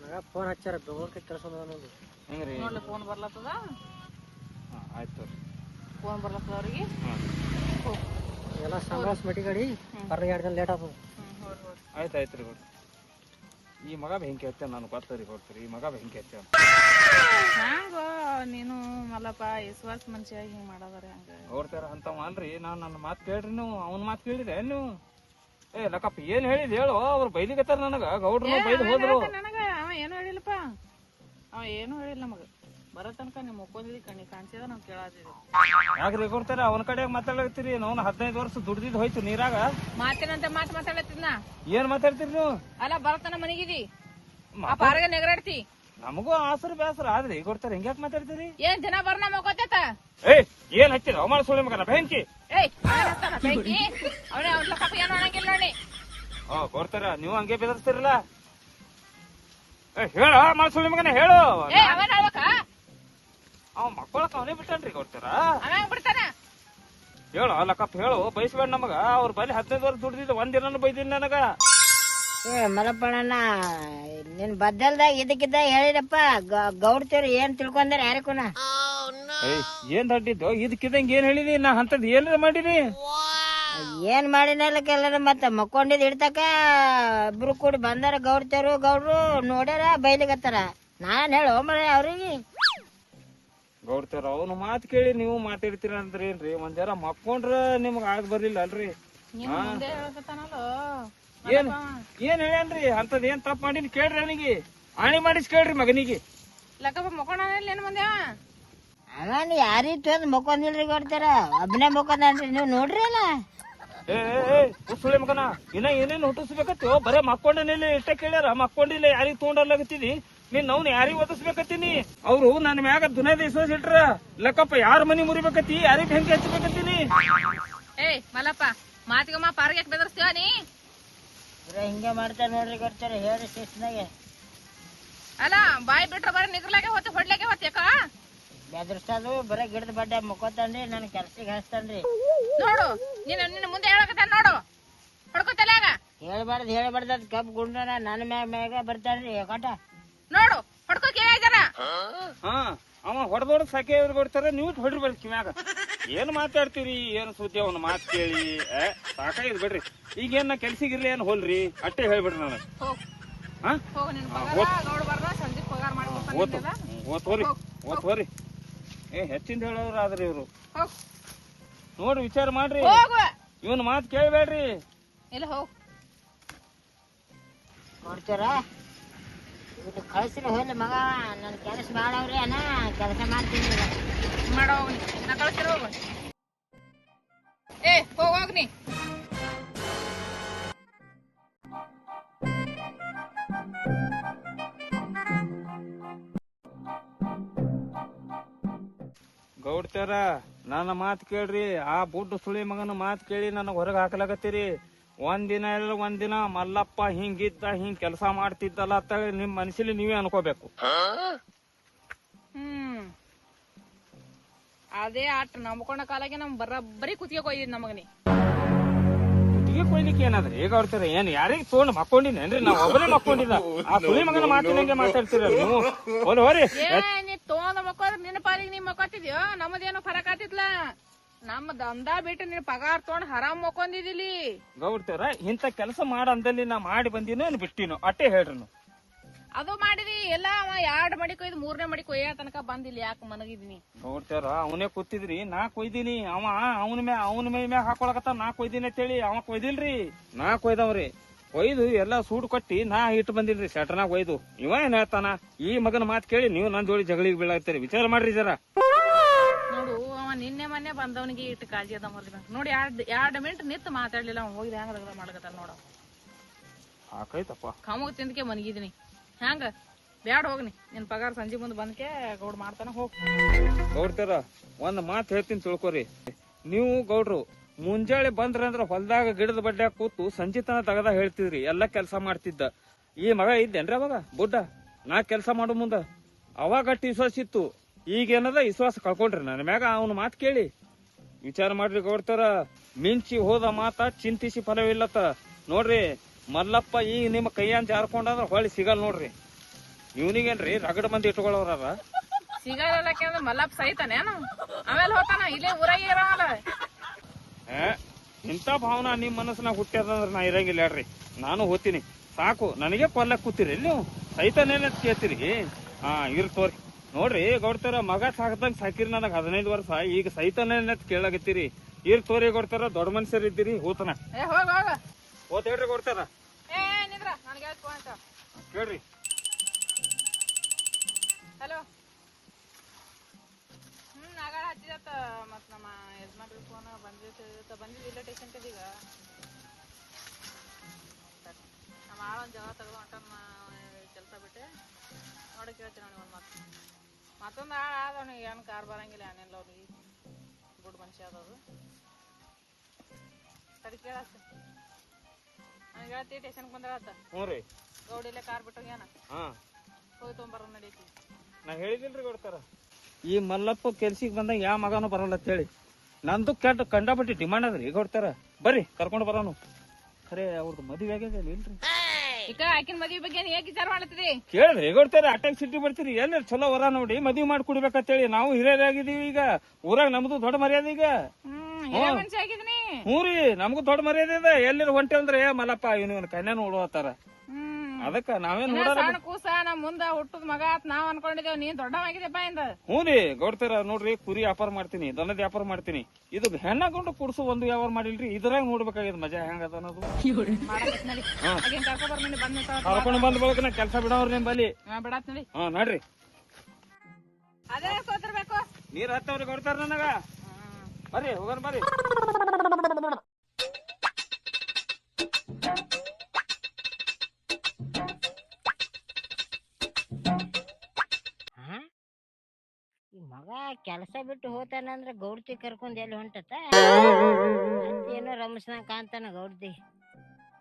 ನನಗ ಫೋನ್ ಹಚ್ಚಾರ ಬೆಂಗಳೂರಿಗೆ ಕೆಲಸ ಬಂದ ನೋಡಿ ಹೆಂಗ್ರಿ? ನೋಡ್ಲಿ ಫೋನ್ ಬರ್ಲತ್ತದ? ಹಾ, ಆಯ್ತು ತಗೋರಿ. ಫೋನ್ ಬರ್ಲತ್ತದ ಅವ್ರಿಗೆ? ಎಲ್ಲ ಸಂಭಾಳಿಸ್ ಮಟಿ ಗಾಡಿ ಬರ್ರಿ ಎರಡು ದಿನ ಲೇಟ್ ಆಗ್ತದ. ಆಯ್ತು ಆಯ್ತು ರೀ ಗೌಡ್ರ. ಈ ಮಗ ಬೆಂಕಿ ಹಚ್ಚ ನಾನು ಗೊತ್ತರಿ ಕೊಡ್ತೀರಿ ಈ ಮಗ ಬೆಂಕಿ ಹಚ್ಚ. ಹ್ಯಾಂಗ ನೀನು ಮಲ್ಲಪ್ಪ ವಿಶ್ವಾಸ ಮನುಷ್ಯ ಹಿಂಗ್ ಮಾಡದಾರ ಹಂಗ. ಗೌಡ್ತಾರ ಅಂತವ ಅಲ್ರಿ ನಾನ್ ನನ್ನ ಮಾತು ಕೇಳ್ರಿ ನೀವು ಅವನ ಮಾತು ಕೇಳಿದೆ ನೀವು? ಏ ಲಕ್ಕಪ್ಪ ಏನ್ ಹೇಳಿದ್ ಹೇಳು ಅವ್ರು ಬೈಲಿಗತ್ತಾರ ನನಗ ಗೌಡ್ರು ಬೈದು ಹೋದ್ರು. ನನಗ? ಅವ ಏನು ಹೇಳಿಲ್ಲಪ್ಪ? ಅವ ಏನು ಹೇಳಿಲ್ಲ ನಮಗ. ಬರೋ ತನಕ ನಿಮ್ ಮುಕ್ಕೊಂದಿದಿ ಕಣ್ಣಿ ಕಾಣಿಸಿದ ನಾವ್ ಕೇಳಾತಿದ್ವಿ ಯಾಕ್ರಿ ಗೌಡ್ತಾರ ಅವನ ಕಡೆ ಮಾತಾಡ್ತೀರಿ ನಾವು ಹದಿನೈದು ವರ್ಷ ದುಡ್ದಿದ್ ಹೋಯ್ತು ನೀರಾಗ. ಮಾತಿನಂತ ಮಾತು ಮಾತಾಡತ್ತಿದ್ನ ಏನ್ ಮಾತಾಡ್ತೀರಿ ನೀವು? ಅಲ್ಲ ಬರತನ ಮನೆಗಿದಿ. ಆ ಪಾರಗ ನೆಗರಾಡ್ತಿ. ನಮಗೂ ಆಸರ ಬೇಸರ ಆದ್ರಿ. ಗೌಡ್ತಾರ ಹೆಂಗ್ಯಾಕ್ ಮಾತಾಡ್ತೀರಿ? ಏನ್ ದಿನ ಬರ್ನ ಮಗೋತೈತ ಏಯ್ ಏನ್ ಹಚ್ಚಿರ ಅವಮಾನ ಸುಳ್ಳಿ ಮಗನ ಬೆಂಕಿ. ಏಯ್ ಅವನೇ ಅವನೇ ಏನು ಅನ್ನಂಗಿಲ್ಲ ನೋಡಿ. ಕೊಡ್ತಾರ ನೀವು ಹಂಗೆ ಬೆದರ್ಸ್ತಿರಲ್ಲ? ಏ ಹೇಳ ಮಾಡ ಸುಳ್ಳಿ ಮಗನ ಹೇಳು. ಅವ ಮಕ್ಕಳ ಅವನೇ ಬಿಟ್ಟನ್ರಿ ಕೊಡ್ತಾರ ಅವ ಹೆಂಗ್ ಬಿಡ್ತಾನ? ಹೇಳು ಲಕ್ಕಪ್ಪ ಹೇಳು ಬಯಸ್ಬೇಡ ನಮಗ. ಅವ್ರ ಬಲಿ ಹದಿನೈದು ವರ್ಷ ದುಡ್ದಿದ್ದ ಒಂದ್ ದಿನ ಬೈದಿಲ್ಲ ನನಗ. ಏ ಮಲಪಣ್ಣನ ನಿನ್ ಬದ್ದಲ್ದಾಗ ಇದಕ್ಕಿದ್ದ ಹೇಳಿರಪ್ಪ ಗೌಡ್ತೇವ್ರಿ ಏನ್ ತಿಳ್ಕೊಂಡಾರ ಯಾರಕ್ಕೂನ ಏನ್ ದಡ್ಡಿದ್ದು? ಇದಕ್ಕಿದಂಗ ಏನ್ ಹೇಳಿದಿ? ನಾ ಅಂತದ್ ಏನಾರ ಮಾಡಿದಿ? ಏನ್ ಮಾಡಿನಲ್ಲ ಕೆಲರ ಮತ್ತ ಮಕ್ಕೊಂಡಿದ್ ಇಡ್ತಕ ಇಬ್ರು ಕೂಡಿ ಬಂದಾರ ಗೌಡ್ತೇವ್ರು ಗೌಡ್ರು ನೋಡ್ಯಾರ ಬೈಲಿಗತ್ತಾರ. ನಾನ್ ಹೇಳು ಮಳೆ ಅವ್ರಿಗೆ. ಗೌಡ್ತಾರ ಅವ್ನು ಮಾತ್ ಕೇಳಿ ನೀವು ಮಾತಾಡ್ತೀರ ಅಂದ್ರೆ ಏನ್ರಿ? ಒಂದ್ ಜರ ಮಕ್ಕೊಂಡ್ರ ನಿಮ್ಗ ಆಗ್ ಬರ್ಲಿಲ್ಲ ಅಲ್ರಿ? ಹೇಳಕತ್ತಾನಲ್ಲ ಏನ್ ಏನ್ ಹೇಳ್ಯಾನ್ರಿ? ಅಂತದ್ ಏನ್ ತಪ್ಪ ಮಾಡಿನಿ ಕೇಳ್ರಿ ಅವನಿಗೆ. ಆಣಿ ಮಾಡಿಸ್ ಕೇಳ್ರಿ ಮಗನಿಗೆ. ಲಕ್ಕಪ್ಪ ಮಕ್ಕೊಂಡ ಏನ್ ಮುಂದೆ ಅವ ಅವನ್ ಯಾರಿತ್ತು ಅಂದ್ ಮಕ್ಕೊಂದಿಲ್ರಿ ಗೌಡ್ತಾರ ಒಬ್ಬನೇ ಮಕ್ಕೊಂದನ್ರಿ ನೀವು ನೋಡ್ರಿ ಅಲ್ಲ. ಏ ಹುಸುಳಿ ಮಗನ ಇನ್ನ ಏನೇನ್ ಹುಟ್ಟಿಸ್ಬೇಕತ್ತೋ? ಬರೇ ಮಕ್ಕೊಂಡನಲ್ಲಿ ಇಷ್ಟ ಕೇಳ್ಯಾರ? ಮಕ್ಕೊಂಡಿಲ್ಲ ಯಾರಿಗ್ ತೊಗೊಂಡಲ್ಲಾಗತ್ತೀನಿ ನೀನ್ ಅವ್ನ ಯಾರಿಗ್ ಓದಿಸ್ಬೇಕತ್ತೀನಿ ಅವ್ರು ನನ್ನ ಮ್ಯಾಗ ದುನಿಯಾದ ವಿಶ್ವಾಸ ಇಟ್ರ. ಲಕ್ಕಪ್ಪ ಯಾರ ಮನಿ ಮುರಿಬೇಕತ್ತಿ? ಯಾರಿಗ್ ಹೆಂಗ್ ಹಚ್ಚಬೇಕತ್ತೀನಿ? ಏಯ್ ಮಲ್ಲಪ್ಪ ಮಾತಿಗಮ್ಮ ಪಾರ್ಗೆ ಯಾಕೆ ಬೆದರ್ಸ್ತೀವ ನೀ? ಬರೀ ಹಿಂಗೆ ಮಾಡ್ತಾರೆ ನೋಡ್ರಿ ಗೌಡ್ತಾರ ಹೇಳ್ರಿ ಶಿಸ್ನಾಗೆ ಅಲ್ಲ ಬಾಯಿ ಬಿಟ್ರೆ ಬರೀ ನಿಗ್ರಲಾಗೆ ಹೊತ್ತು ಹೊಡ್ಲಾಗೆ ಹೊತ್ತೇಕ ಬೆದರ್ಸೋದು ಬರೀ ಗಿಡದ ಬಡ್ಡೆ ಮುಕ್ಕೋತಾನ್ರಿ ನನ್ನ ಕೆಲ್ಸಿಗೆ ಹಚ್ತಾನ್ರಿ. ನೋಡು ನೀನು ನಿನ್ನ ಮುಂದೆ ಹೇಳಕತ್ತಾನ ನೋಡು. ಹೊಡ್ಕೋತಲ್ಯಾಗ ಹೇಳ್ಬಾರ್ದು ಹೇಳ್ಬಾರ್ದು ಅದು ಕಬ್ಬು ಗುಂಡನ ನನ್ನ ಮ್ಯಾಗ ಮ್ಯಾಗ ಬರ್ತಾನ್ರಿ ಕೊಟ್ಟ ನೋಡು ಹೊಡ್ಕೋ ಕೇಳಿದಾನ ಹಾ ಅವ ಹೊಡೆದೋಡ್ ಸಾಕೆ ಕೊಡ್ತಾರ ನೀವು ಹೊಡಿರ್ಬೇಡಿ ಕಿವ್ಯಾಗ. ಏನ್ ಮಾತಾಡ್ತೀರಿ ಏನ್ ಸುದ್ದಿ ಅವನ ಮಾತ್ ಕೇಳಿ ಏ ಸಾಕಾಗಿದ್ ಬಿಡ್ರಿ. ಈಗ ಏನ್ ನಾ ಕೆಲ್ಸಿಗಿರ್ಲಿ ಏನ್ ಹೋಲ್ರಿ ಅಟ್ಟೆ ಹೇಳ್ಬಿಡ್ರಿ ನಾನು ಹೋಗ್. ಹಾ? ಹೋಗು ನಿನ್ ಹಾ, ಪಗಾರ ನೋಡ್ ಬರ್ದ ಸಂಜೆ ಪಗಾರ ಮಾಡಿ ಓತು ಓತ್ ಹೋರಿ ಓತ್ ಹೋರಿ. ಏ ಹೆಚ್ಚಿಂದ ಹೇಳೋರು ಆದ್ರಿ ಇವ್ರು. ಹೋಗ್. ನೋಡ್ರಿ ವಿಚಾರ ಮಾಡ್ರಿ. ಹೋಗು. ಇವನ್ ಮಾತ್ ಕೇಳ್ಬೇಡ್ರಿ. ಇಲ್ಲ ಹೋಗ್. ನೋಡ್ತೀರ ಇದು ಕಳ್ಸಿರಿ ಹೋಗ್ಲಿ ಮಗ. ನನ್ ಕೆಲಸ ಮಾಡವ್ರಿ ಅಣ್ಣ. ಕೆಲಸ ಮಾಡ್ತೀನಿ ಮಾಡೋ ನಾ ಹೋಗ್. ಗೌಡ್ತಾರ ನನ್ನ ಮಾತು ಕೇಳ್ರಿ. ಆ ಬುಡ್ಡು ಸುಳಿ ಮಗನ ಮಾತು ಕೇಳಿ ನನಗೆ ಹೊರಗೆ ಹಾಕ್ಲಾಕತ್ತೀರಿ. ಒಂದಿನ ಇಲ್ಲ ಒಂದಿನ ಮಲ್ಲಪ್ಪ ಹಿಂಗಿದ್ದ ಹಿಂಗ್ ಕೆಲಸ ಮಾಡ್ತಿದ್ದಲ್ಲ ಅಂತ ಹೇಳಿ ನಿಮ್ ಮನಸ್ಸಲ್ಲಿ ನೀವೇ ಅನ್ಕೋಬೇಕು. ಹ್ಮ್. ಅದೇ ಆಟ ನಂಬ್ಕೊಂಡ ಕಾಲಾಗೆ ನಮ್ ಬರಬ್ಬರಿ ಕುತ್ತಿಗೆ ಕೊಯ್ದಿದ್ ನಮಗನಿ ಕುತ್ತಿಗೆ ಕೊಯ್ಲಿಕ್ಕೆ ಏನಾದ್ರಿ ಈಗ ಅವ್ರ ಏನ್ ಯಾರಿಗೆ ತೊಗೊಂಡು ಮಕ್ಕೊಂಡಿನೇನ್ರಿ ನಾವ್ ಒಬ್ಬರೇ ಮಕ್ಕೊಂಡಿಲ್ಲ ಆ ಸುಳಿ ಮಗನ ಮಾತಿನಂಗೆ ಮಾತಾಡ್ತೀರ ನೀವು? ಹೋರಿ ಹೋರಿ. ಏ ನೀ ತೊಗೊಂಡ ಮಕ್ಕೋದ್ರ ನಿನ್ನ ಪಾಲಿಗೆ ನೀ ಮಕ್ಕೋತಿದ್ಯೋ? ನಮ್ಮದೇನೋ ಫರಕ್ ಆತಿತ್ಲ ನಮ್ಮ ದಂದಾ ಬಿಟ್ಟು ನೀನ್ ಪಗಾರ ತಗೊಂಡ್ ಹರಾಮ್ ಮಕ್ಕೊಂಡಿದಿಲಿ ಗೌಡ್ತೇವ್ರ ಇಂತ ಕೆಲಸ ಮಾಡಂದಲ್ಲಿ ನಾ ಮಾಡಿ ಬಂದಿನೋ ಏನ್ ಬಿಟ್ಟಿನೋ. ಅಟ್ಟೆ ಹೇಳ್ರಿ ನೀವು. ಅದು ಮಾಡಿದಿ ಎಲ್ಲ ಅವ ಎರಡ್ ಮಡಿ ಕೊಯ್ದು ಮೂರನೇ ಮಡಿ ಕೊಯ್ಯ ತನಕ ಬಂದಿಲ್ಲ ಯಾಕೆ ಮನಗಿದೀನಿ. ಗೌಡ್ತೇವ್ರ ಅವನೇ ಕೂತಿದ್ರಿ ನಾ ಕೊಯ್ದೀನಿ. ಅವ ಅವನ ಮೇ ಅವನ ಮೈ ಮ್ಯಾಗ ಹಾಕೊಳಕತ್ತ ನಾ ಕೊಯ್ದೀನಿ ಅಂತೇಳಿ ಅವ ಕೊಯ್ದಿಲ್ರಿ. ನಾ ಕೊಯ್ದವ್ರಿ. ಕೊಯ್ದು ಎಲ್ಲ ಸೂಟ್ ಕೊಟ್ಟಿ ನಾ ಇಟ್ಟು ಬಂದಿಲ್ರಿ ಸೆಟನಾಗ ಒಯ್ದು. ಇವ ಏನ್ ಹೇಳ್ತಾನ? ಈ ಮಗನ ಮಾತ್ ಕೇಳಿ ನೀವು ನನ್ನ ಜೋಡಿ ಜಗಳಿಗೆ ಬೀಳಾಗ್ತೀರಿ ವಿಚಾರ ಮಾಡ್ರಿ ಜರ. ನಿನ್ನೆ ಮೊನ್ನೆ ಬಂದವನಿಗೆ ಇಟ್ಟು ಕಾಳಜಿ ಅದ ನೋಡಿ ಎರಡ್ ಎರಡ್ ಮಿನಿಟ್ ನಿಂತು ಮಾತಾಡ್ಲಿಲ್ಲ ಅವ್ನು. ಹೋಗಿ ಹೆಂಗ ಮಾಡಕತ್ತಾನ ನೋಡ. ಆಕೈತಪ್ಪ ಕಮಗ್ ತಿಂದಕ್ಕೆ ಮನಗಿದೀನಿ. ಹೆಂಗ? ಬ್ಯಾಡ ಹೋಗ್ನಿ. ನಿನ್ ಪಗಾರ ಸಂಜೆ ಮುಂದೆ ಬಂದಕ್ಕೆ ಗೌಡ್ ಮಾಡ್ತಾನ ಹೋಗ್. ಗೌಡ್ತಾರ ಒಂದ್ ಮಾತ್ ಹೇಳ್ತೀನಿ ತಿಳ್ಕೊರಿ. ನೀವು ಗೌಡ್ರು ಮುಂಜಾಳೆ ಬಂದ್ರ ಅಂದ್ರ ಹೊಲ್ದಾಗ ಗಿಡದ ಬಡ್ಡ್ಯಾಗ ಕೂತು ಸಂಜಿತನ ತಗದ ಹೇಳ್ತಿದ್ರಿ ಎಲ್ಲಾ ಕೆಲಸ ಮಾಡ್ತಿದ್ದ. ಈ ಮಗ ಇದ್ದೇನ್ರಿ ಅವಾಗ? ಬುಡ್ಡ ನಾ ಕೆಲಸ ಮಾಡೋ ಮುಂದ. ಅವಾಗ ಟಿ ಸಿತ್ತು ಇತ್ತು. ಈಗೇನದ ವಿಶ್ವಾಸ ಕಳ್ಕೊಂಡ್ರಿ ನನ್ನ ಮ್ಯಾಗ ಅವನ ಮಾತು ಕೇಳಿ. ವಿಚಾರ ಮಾಡ್ರಿ ಗೌಡ್ತಾರ ಮಿಂಚಿ ಹೋದ ಮಾತ ಚಿಂತಿಸಿ ಫಲವಿಲ್ಲತ್ತ. ನೋಡ್ರಿ ಮಲ್ಲಪ್ಪ ಈಗ ನಿಮ್ಮ ಕೈಯನ್ ಜಾರ್ಕೊಂಡಂದ್ರ ಹೊಳ್ಳಿ ಸಿಗಲ್ ನೋಡ್ರಿ. ಇವನಿಗೇನ್ರಿ ರಗಡ ಮಂದಿ ಇಟ್ಕೊಳ್ಳೋರ ಸಿಗಲ್ಲ ಅಂದ್ರೆ ಮಲ್ಲಪ್ಪ ಸೈತಾನೇನು ಆಮೇಲೆ ಹೋತಾನ ಇಲ್ಲೇ ಊರಾಗೆ ಇರೋಲ್ಲ. ಏ, ಇಂಥ ಭಾವನಾ ನಿಮ್ ಮನಸ್ಸಿನಾಗ ಹುಟ್ಟ್ಯದಂದ್ರ ನಾ ಇರಂಗಿಲ್ಲ ಹೇಳ್ರಿ. ನಾನು ಹೋತೀನಿ ಸಾಕು ನನಗೆ ಪಲ್ಲಕ್ ಕೂತಿರಿ. ಇಲ್ಲಿ ನೀವು? ಸಹಿತಾನೇನ ಕೇಳ್ತೀರಿ? ಹಾ ಇರ್ ತೋರಿ. ನೋಡ್ರಿ ಗೌಡ್ತಾರ ಮಗ ಸಾಕದಂಗ್ ಸಾಕಿರಿ ನನಗ್ ಹದಿನೈದು ವರ್ಷ. ಈಗ ಸೈತನೇನ ಕೇಳಾಗತ್ತೀರಿ ಇರ್ ತೋರಿ ಕೊಡ್ತಾರ ದೊಡ್ಡ ಮನುಷ್ಯರ್ ಇದ್ದೀರಿ ಹೋತನ. ಹೋತ್ ಹೇಳ್ರಿ ಕೊಡ್ತಾರ ಕೇಳ್ರಿ. ಹಲೋ ಹ್ಮ್ ನಾಗಾಳ ಹಚ್ಚಿದತ್ತ ಮತ್ ನಮ್ಮ ಯಜಮಾನ್ರ ಫೋನ್ ಬಂದಿತ್ತ ಬಂದಿದ್ದಿಲ್ಲ ಟೇಷನ್ ಕದೀಗ ನಮ್ಮ ಆಳ ಒಂದ್ ಜಗ ತಗೋ ಹೊಂಟನ್ ಕೆಲಸ ಬಿಟ್ಟೆ. ನೋಡಿ ಕೇಳ್ತೀನಿ ಅವ್ನಿಗೆ ಒಂದು ಮಾತು. ಮತ್ತೊಂದು ಹಾಳು ಆದ ಅವ್ನಿಗೆ ಏನು ಕಾರ್ ಬರಂಗಿಲ್ಲ ಏನಿಲ್ಲ ಅವ್ನಿಗೆ. ಗುಡ್ ಮನುಷ್ಯ ಅದದು ಸರಿ ಕೇಳತ್ತೆ ನನಗೆ ಹೇಳ್ತಿ ಟೇಷನ್ಗೆ ಬಂದಿರತ್ತ ಹ್ಞೂ ರೀ. ಗೌಡಿಲೆ ಕಾರ್ ಬಿಟ್ಟು ಏನ? ಹಾ. ಹೋಗಿ ತೊಂಬರ ನಡೀತಿ. ನಾ ಹೇಳಿದಿಲ್ರಿ ಕೊಡ್ತಾರ ಈ ಮಲ್ಲಪ್ಪ ಕೆಲ್ಸಿಗೆ ಬಂದಾಗ ಯಾವ ಮಗನೂ ಬರಲ್ಲ ಅಂತ ಹೇಳಿ. ನಂದು ಕೆಟ್ಟ ಕಂಡಾಪಟ್ಟಿ ಡಿಮಾಂಡ್ ಅದ್ರಿ ಗೌಡ್ತಾರ. ಬರ್ರಿ ಕರ್ಕೊಂಡು ಬರೋನು. ಖರೆ ಅವ್ರದ್ದು ಮದುವೆ ಆಗ್ಯದ ಇಲ್ರಿ ಈಗ ಆಕಿನ ಮದ್ವಿ ಬಗ್ಗೆ ವಿಚಾರ ಕೇಳ್ರಿ ಅಟ್ಯಾಕ್ ಸಿಟಿ ಬರ್ತೀರಿ ಎಲ್ಲ ಚಲೋ ವರ ನೋಡಿ ಮದ್ವಿ ಮಾಡಿ ಕುಡಿಬೇಕಂತೇಳಿ ನಾವು ಹಿರಿಯರಾಗಿದ್ದೀವಿ ಈಗ. ಊರಾಗ ನಮ್ದು ದೊಡ್ಡ ಮರ್ಯಾದೆ ಈಗ. ಹ್ಮ್ ಹಿರಿಯ ಮನುಷ್ಯ ಆಗಿದೀನಿ. ಹ್ಞೂ ರೀ ನಮಗೂ ದೊಡ್ಡ ಮರ್ಯಾದೆ ಇದೆ. ಎಲ್ಲರ ಹೊಂಟೆ ಅಂದ್ರೆ ಏ ಮಲ್ಲಪ್ಪ ಇವನು ಕನ್ಯಾ ನೋಡುವತ್ತಾರ ಅದಕ್ಕ ನಾವೇನ್ ಇನ್ನ ನೋಡಾರ ಸಣ್ಣ ಕೂಸ ನಮ್ ಮುಂದ ಹುಟ್ಟದ ಮಗ ಆತ್ ನಾವ್ ಅನ್ಕೊಂಡಿದೇವ್ ನೀನ್ ದೊಡ್ಡ ಇಂದ. ಹ್ಞೂ ರೀ ಗೌಡ್ತಾರ ನೋಡ್ರಿ ಕುರಿ ವ್ಯಾಪಾರ ಮಾಡ್ತೀನಿ ದನದ ವ್ಯಾಪಾರ ಮಾಡ್ತೀನಿ. ಇದು ಹೆಣ್ಣಾಕೊಂಡು ಕುಡ್ಸು ಒಂದು ವ್ಯಾಪಾರ ಮಾಡಿಲ್ರಿ ಇದ್ರಾಗ ನೋಡ್ಬೇಕಾಗ್ಯದ ಮಜಾ ಹೆಂಗದ ಅನ್ನೋದು. ಮಾಡಕತ್ ನಡಿ ಕರ್ಕೊ ಬಂದ್ ಕರ್ಕೊಂಡು ಬಂದ ಬಳಕ ನಾ ಕೆಲಸ ಬಿಡವ್ರಿ ನಿಮ್ ಬಲಿ ಹಾ ಬಿಡಾತ್ ನಡಿ. ಹಾ ನೋಡ್ರಿ. ಅದೇ ನೀರ್ ಹತ್ತವ್ರಿ ಕೊಡ್ತಾರ ನನಗ. ಬರ್ರಿ ಹೋಗೋಣ ಬರ್ರಿ. ಕೆಲಸ ಬಿಟ್ಟು ಹೋತಾನಂದ್ರ ಗೌಡ್ತಿ ಕರ್ಕೊಂಡ್ ಎಲ್ಲಿ ಹೊಂಟತ ಏನೋ ರಮಸ್ನ ಕಾಂತಾನ ಗೌಡ್ತಿ.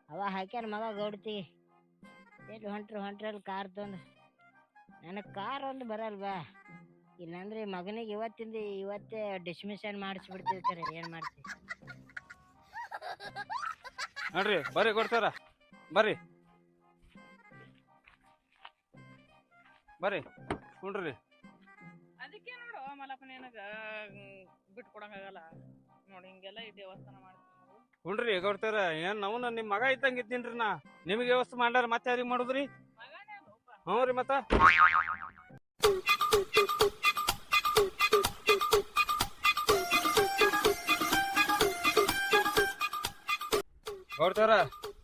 ಅವ ಹಾಕ್ಯಾನ ಮಗ ಗೌಡ್ತಿ. ಎಲ್ಲಿ ಹೊಂಟ್ರು ಹೊಂಟ್ರಲ್ಲಿ ಕಾರ್ ತಂದು. ನನಗೆ ಕಾರ್ ಒಂದು ಬರಲ್ವಾ? ಇಲ್ಲಾಂದ್ರೆ ಮಗನಿಗೆ ಇವತ್ತಿಂದ ಇವತ್ತೇ ಡಿಸ್ಮಿಷನ್ ಮಾಡಿಸ್ಬಿಡ್ತೀವಿ ಸರ್ ಏನ್ ಮಾಡ್ತೀವಿ ನೋಡ್ರಿ, ಬರ್ರಿ ಕೊಡ್ತಾರ. ಬರ್ರಿ. ಬರ್ರಿ, ಕುಂಡ್ರಿ. ನೋಡು ಏನಾಗ ಬಿಟ್ಟು ಕೊಡಂಗಾಗಲ್ಲ ನೋಡಿ ಹಿಂಗೆಲ್ಲ ಈ ದೇವಸ್ಥಾನ ಮಾಡ್ತೀವಿ ಕುಂಡ್ರಿ ಕೊಡ್ತಾರ ಏನ್ ನಾವು ನಿಮ್ ಮಗ ಇದ್ದಂಗ ಇದ್ದೀನ್ರಿ ನಾ? ನಿಮಗೆ ವ್ಯವಸ್ಥೆ ಮಾಡ್ಯಾರ ಮತ್ತೆ ಯಾರಿಗೆ ಮಾಡುದ್ರಿ. ಹ್ಞೂ ರೀ ಮತ್ತ. ಕೊಡ್ತಾರ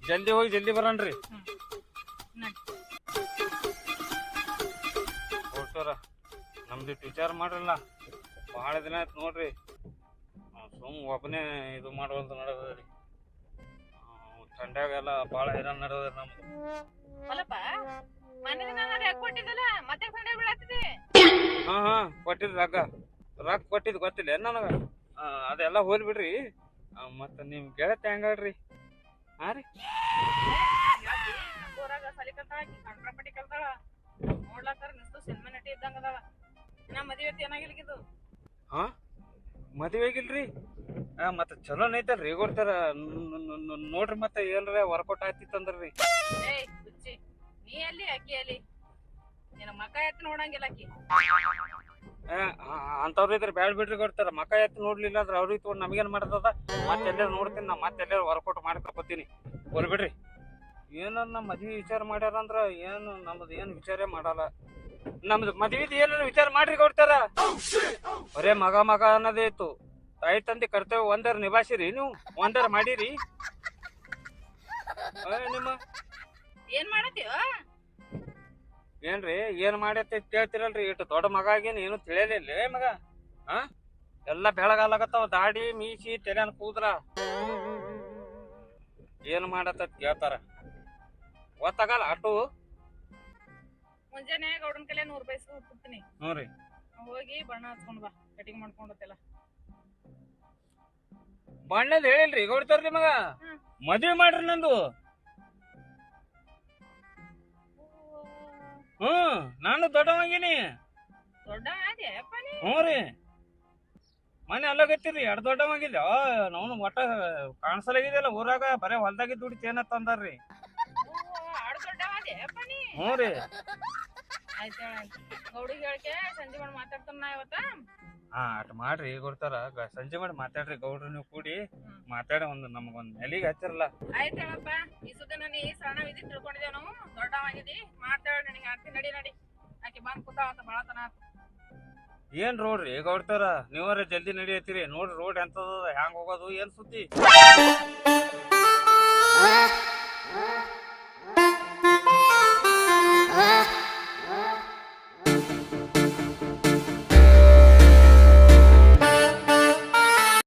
ಜಲ್ದಿ ಹೋಗಿ ಜಲ್ದಿ ಬರಣ್ರಿ ನಮ್ದಿಟ್ಟು ವಿಚಾರ ಮಾಡ್ರಲ್ಲ ಬಹಳ ದಿನ ಆಯ್ತು ನೋಡ್ರಿ. ಸುಮ್ ಒಬ್ಬನೇ ಇದು ಮಾಡುವಂತ ನಡೆದ್ರಿ ಸಂಡ್ಯಾಗೆಲ್ಲ ಭಾಳ ಹೈರಾಣ ನಡೆದ ನಮ್ದು. ಮಲ್ಲಪ್ಪ ಮನೆ ದಿನ ನಾನು ಯಾಕೆ ಕೊಟ್ಟಿದ್ದಲ್ಲ ಮತ್ತೆ ಸಂಡೆ ಬೀಳತ್ತಿದೆ ಹಾ ಹಾ ಕೊಟ್ಟಿದ್ ರೊಕ್ಕ. ರೊಕ್ಕ ಕೊಟ್ಟಿದ್ ಗೊತ್ತಿಲ್ಲ ನನಗ? ಆ, ಅದೆಲ್ಲ ಹೋಲ್ ಬಿಡ್ರಿ. ಆ, ಮತ್ತ ನಿಮ್ ಗೆಳತಿ ಹೆಂಗಳ್ರಿ? ಹಾ ರೀ. ಊರಾಗ ಸಲಿ ಕಲ್ತಾಳ ಆಕಿ ಕಂಡ್ರಪಟ್ಟಿ ಕಲ್ತಾಳ ಇನ್ನ ಮದುವೆ ಏನಾಗಿಲ್ಕಿದು ಹಾ? ಮದ್ವೆ ಆಗಿಲ್ರಿ? ಮತ್ತೆ ಚಲೋ ಐತಲ್ರಿ ಕೊಡ್ತಾರ ನೋಡ್ರಿ ಮತ್ತೆ ಏನ್ರ ವರ್ಕೌಟ್ ಆಯ್ತಿತ್ತಂದ್ರಿ ಏಯ್ ಹುಚ್ಚಿ ನೀ ಅಲ್ಲಿ ಅಕ್ಕಿ ಅಲ್ಲಿ ನಿನ್ನ ಮಕ ಎತ್ತಿ ನೋಡಂಗಿಲ್ಲ ಅಕ್ಕಿ. ಅಂತವ್ರ ಇದ್ರೆ ಬ್ಯಾಡ್ ಬಿಡ್ರಿ ಕೊಡ್ತಾರ ಮಕ ಎತ್ತಿ ನೋಡ್ಲಿಲ್ಲ ಅಂದ್ರೆ ಅವ್ರಿಗೆ ತಗೊಂಡ್ ನಮಗೇನ್ ಮಾಡ್ತದ? ಮತ್ತೆ ಎಲ್ಲಾರ ನೋಡ್ತೀನಿ ನಾ ಮತ್ತೆ ಎಲ್ಲಾರ ವರ್ಕೌಟ್ ಮಾಡ್ಕೊತೀನಿ. ಹೋಲ್ ಬಿಡ್ರಿ. ಏನ ನಮ್ಮ ಮದ್ವಿ ವಿಚಾರ ಮಾಡ್ಯಾರ ಅಂದ್ರ ಏನು ನಮ್ದು ಏನ್ ವಿಚಾರ ಮಾಡಲ್ಲ. ನಮ್ದು ಮದ್ವಿದ್ ಏನೇನು ವಿಚಾರ ಮಾಡ್ರಿ ಕೊಡ್ತಾರ ಬರೇ ಮಗ ಮಗ ಅನ್ನೋದೇ ಇತ್ತು. ತಾಯಿ ತಂದೆ ಕರ್ತವ್ಯ ಒಂದರ ನಿಭಾಯಿಸಿರಿ ನೀವು ಒಂದರ ಮಾಡಿರಿ. ಆ, ನಿಮ್ಮ ಏನ್ ಮಾಡತ್ತೀವ? ಏನ್ರಿ ಏನ್ ಮಾಡತ್ತೆ ಕೇಳ್ತಿರಲ್ರಿ ಇಟ್ಟು ದೊಡ್ಡ ಮಗ ಆಗೇನು ಏನು ತಿಳಿಯಲಿಲ್ಲ ಏ ಮಗ ಹಾ ಎಲ್ಲ ಬೆಳಗಾಲಾಗತ್ತಾವ ದಾಡಿ ಮೀಸಿ ತೆಲೆನ್ ಕೂದ್ರ ಏನ್ ಮಾಡತ್ತ ಕೇಳ್ತಾರ. ಗೊತ್ತಾಗಲ್ಲ ಅಟ್ಟು ಮುಂಜಾನೆ ಗೌಡನ್ ಕಲೆ ನೂರ್ ರೂಪಾಯಿ ಕೊಡ್ತೀನಿ ಹ್ಞೂ ರೀ. ಹೋಗಿ ಬಣ್ಣ ಹಚ್ಕೊಂಡ್ ಬಾ ಕಟಿಂಗ್ ಮಾಡ್ಕೊಂಡತ್ತೆಲ್ಲ ಬಣ್ಣದ್ ಹೇಳಿಲ್ರಿ ಗೌಡ್ತಾರ್ರಿ ಮಗ. ಹ್ಮ್. ಮದ್ವೆ ಮಾಡ್ರಿ ನಂದು. ಹ್ಮ್ ನಾನು ದೊಡ್ಡವಾಗಿನಿ ದೊಡ್ಡ ಆಗಿ ಅಪ್ಪ ನೀ? ಹ್ಞೂ ರೀ. ಮನೆ ಅಲ್ಲಾಗತ್ತೀರಿ ಎರಡು ದೊಡ್ಡವಾಗಿಲ್ಲ ನಾವು ಒಟ್ಟ ಕಾಣಿಸಲಾಗಿದೆಯಲ್ಲ ಊರಾಗ ಬರೇ ಹೊಲ್ದಾಗಿ ದುಡಿತ ಏನತ್ತ ಅಂದಾರ್ರಿ ಆಡ್ ದೊಡ್ಡ ಆದ್ಯ ಅಪ್ಪ ನೀ? ಹ್ಞೂ ರೀ. ಆಯ್ತು ಗೌಡಿಗೆ ಹೇಳ್ಕೆ ಸಂಜೆ ಮಾಡಿ ಮಾತಾಡ್ತಾನ ನಾ ಇವತ್ತ? ಹಾ ಅಟ್ ಮಾಡ್ರಿ ಕೊಡ್ತಾರ ಗ- ಸಂಜೆ ಮಾಡಿ ಮಾತಾಡ್ರಿ ಗೌಡ್ರು ನೀವು ಕೂಡಿ. ಮಾತಾಡ ಒಂದು ನಮಗೊಂದ್ ನೆಲಿಗೆ ಹಚ್ಚಿರಲ್ಲ. ಆಯ್ತು ಹೇಳಪ್ಪ ಈ ಸುದ್ದಿ ಈ ಸಣ್ಣ ವಿಧಿ ತಿಳ್ಕೊಂಡಿದ್ದೇವೆ ನಾವು. ದೊಡ್ಡವಾಗಿದ್ದಿ ಮಾತಾಡ ನಿನಗೆ ಆಡ್ತಿ ನಡಿ ನಡಿ. ಆಕೆ ಬಂದ್ ಅಂತ ಬಾಳತನ ಏನ್ ರೋಡ್ ರೀ ಗೌಡ್ತಾರ ನೀವರ ಜಲ್ದಿ ನಡಿಯತ್ತೀರಿ. ನೋಡ್ರಿ ರೋಡ್ ಎಂತದ ಹ್ಯಾಂಗ ಹೋಗೋದು ಏನ್ ಸುದ್ದಿ?